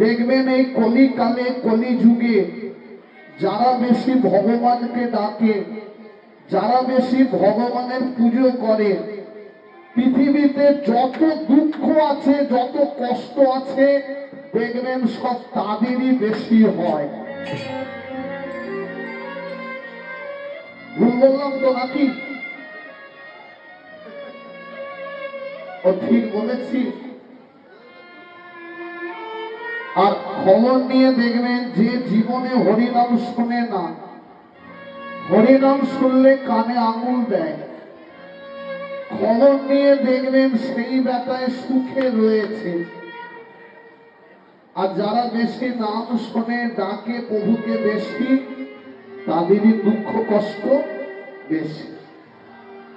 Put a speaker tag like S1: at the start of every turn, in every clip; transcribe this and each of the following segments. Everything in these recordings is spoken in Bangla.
S1: দেখবেন এই কলিকালে কলি যুগে। যারা বেশি ভগবানকে ডাকে, যারা বেশি ভগবানের পুজো করে, পৃথিবীতে যত দুঃখ আছে, যত কষ্ট আছে, দেখবেন সব তাদেরই বেশি হয়। ভুল বললাম তো নাকি? ও ঠিক বলেছি। আর খবর নিয়ে দেখবেন যে জীবনে হরিনাম শুনে না। হরিনাম শুনলে কানে আঙুল দেয়। খবর নিয়ে দেখবেন সেই ব্যাটায় সুখে রয়েছে। আর যারা বেশি নাম শোনে ডাকে প্রভুকে বেশি, তাদেরই দুঃখ কষ্ট বেশি।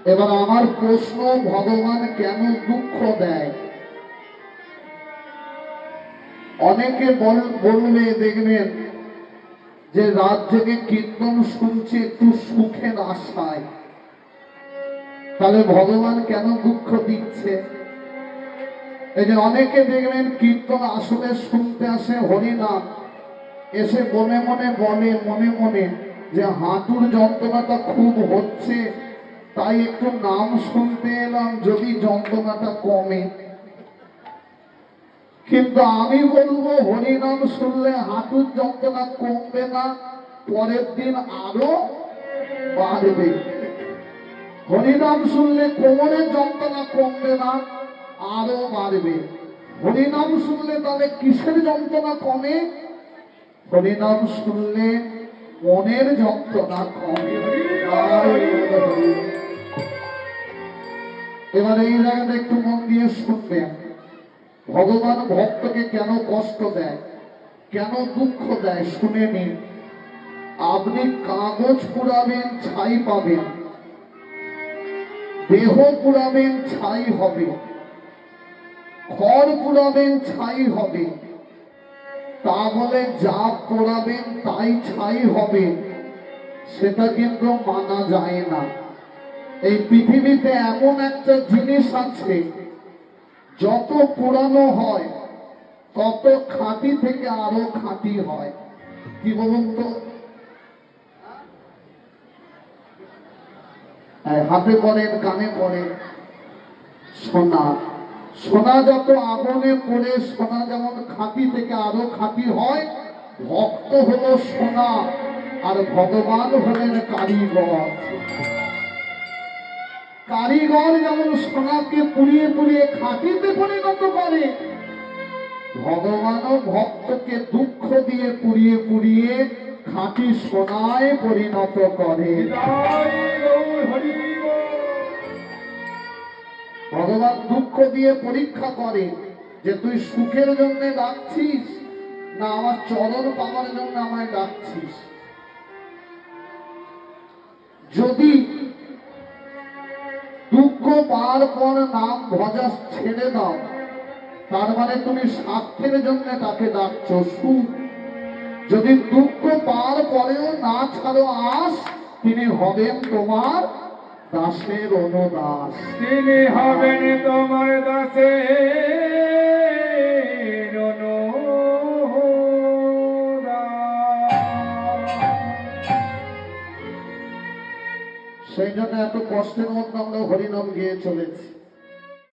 S1: এবার আমার প্রশ্ন, ভগবান কেন দুঃখ দেয়? অনেকে বললে দেখবেন যে রাত থেকে কীর্তন শুনছে একটু সুখের আশায়। তাহলে ভগবান কেন দুঃখ দিচ্ছে? এই যে অনেকে দেখবেন কীর্তন আসলে শুনতে আসে হরিনাম। এসে মনে মনে বলে, মনে মনে যে হাঁটুর যন্ত্রণাটা খুব হচ্ছে, তাই একটু নাম শুনতে এলাম, যদি যন্ত্রণাটা কমে। কিন্তু আমি বলব, হরিনাম শুনলে হাঁটুর যন্ত্রণা কমবে না, পরের দিন আরও বাড়বে। হরিনাম শুনলে কোমরের যন্ত্রণা কমবে না, আরও বাড়বে। হরিনাম শুনলে তাহলে কিসের যন্ত্রণা কমে? হরিনাম শুনলে মনের যন্ত্রণা কমে। এবার এই জায়গাটা একটু মন দিয়ে শুনবেন। ভগবান ভক্তকে কেন কষ্ট দেয়? কেন দুঃখ দেয়? শুনে নিন। আপনি কাগজ পুরাবেন, ছাই পাবেন। দেহ পুরাবেন, ছাই হবে। খড় পুরাবেন, ছাই হবে। তা বলে যা পোড়াবেন, তাই ছাই হবে। সেটা কিন্তু মানা যায় না। এই পৃথিবীতে এমন একটা জিনিস আছে যত পুরানো হয়, তত খাঁটি থেকে আরও খাঁটি হয়। কি বলুন তো? হাতে পড়েন কানে পড়েন সোনা সোনা যত আগুনে পড়ে, সোনা যেমন খাঁটি থেকে আরও খাঁটি হয়, ভক্ত হলো সোনা, আর ভগবান হলেন কারিগর। কারিগর যেমন সোনাকে পুড়িয়ে পুড়িয়ে করে ভগবানও ভক্তকে দুঃখ দিয়ে পুড়িয়ে পুড়িয়ে খাঁটি সোনায় পরিণত করে। ভগবান দুঃখ দিয়ে পরীক্ষা করে যে তুই সুখের জন্য ডাকছিস না আমার চরণ পাওয়ার জন্য আমায় ডাকছিস। যদি দুঃখ পার পর নাম ভজা ছেড়ে দাও তার মানে তুমি স্বার্থের জন্য তাকে ডাকছো সুখ যদি দুঃখ পার পরেও না ছাড়ো আস তিনি হবেন তোমার দাসের অনুদাস।
S2: তিনি হবেন তোমার দাসে
S1: সেই জন্য এত কষ্টের মধ্যে আমরা হরিনাম গিয়ে চলেছি।